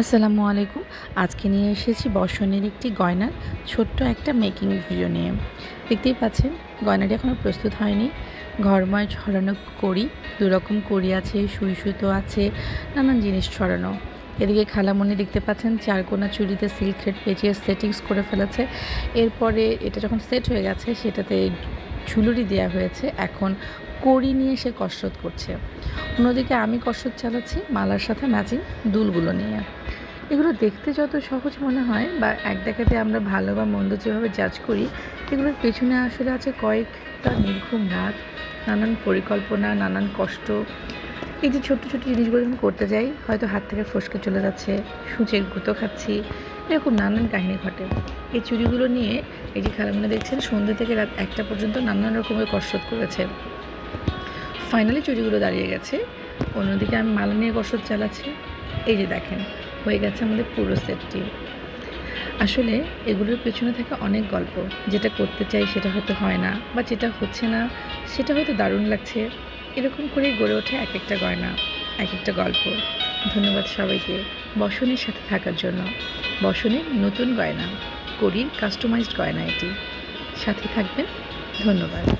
আসসালামু আলাইকুম। আজকে নিয়ে এসেছি বসনের একটি গয়নার ছোট্ট একটা মেকিং ভিডিও নিয়ে। দেখতেই পাচ্ছেন, গয়নাটি এখনও প্রস্তুত হয়নি। ঘরময় ছড়ানো করি দুরকম করি আছে, সুই সুতো আছে, নানান জিনিস ছড়ানো। এদিকে খালামণি দেখতে পাচ্ছেন চারকোনা চুড়িতে সিল্ক থ্রেড পেঁচিয়ে সেটিংস করে ফেলেছে। এরপরে এটা যখন সেট হয়ে গেছে, সেটাতে ঝুলুরি দেওয়া হয়েছে, এখন কড়ি নিয়ে সে কসরত করছে। অন্যদিকে আমি কসরত চালাচ্ছি, মালার সাথে ম্যাচিং দুলগুলো নিয়ে। এগুলো দেখতে যত সহজ মনে হয়, বা এক দেখাতে আমরা ভালো বা মন্দ যেভাবে জাজ করি, এগুলোর পেছনে আসলে আছে কয়েকটা নির্ঘুম রাত, নানান পরিকল্পনা, নানান কষ্ট। এই যে ছোট্ট ছোট্ট জিনিসগুলো যখন করতে যাই, হয়তো হাত থেকে ফসকে চলে যাচ্ছে, সূচের গুঁতো খাচ্ছি এরকম নানান কাহিনী ঘটে। এই চুড়িগুলো নিয়ে এই যে খেলামেলা দেখছেন, সন্ধ্যে থেকে রাত একটা পর্যন্ত নানান রকমের কসরত করেছে। ফাইনালি চুড়িগুলো দাঁড়িয়ে গেছে। অন্যদিকে আমি মালা নিয়ে কসরত চালাচ্ছি। এই যে দেখেন, হয়ে গেছে আমাদের পুরো সেটটি। আসলে এগুলোর পেছনে থাকে অনেক গল্প। যেটা করতে চাই সেটা হয়তো হয় না, বা যেটা হচ্ছে না, সেটা হয়তো দারুণ লাগছে। এরকম করেই গড়ে ওঠে এক একটা গয়না, এক একটা গল্প। ধন্যবাদ সবাইকে বসনের সাথে থাকার জন্য। বসনের নতুন গয়না করির কাস্টমাইজড গয়না এটি। সাথে থাকবেন, ধন্যবাদ।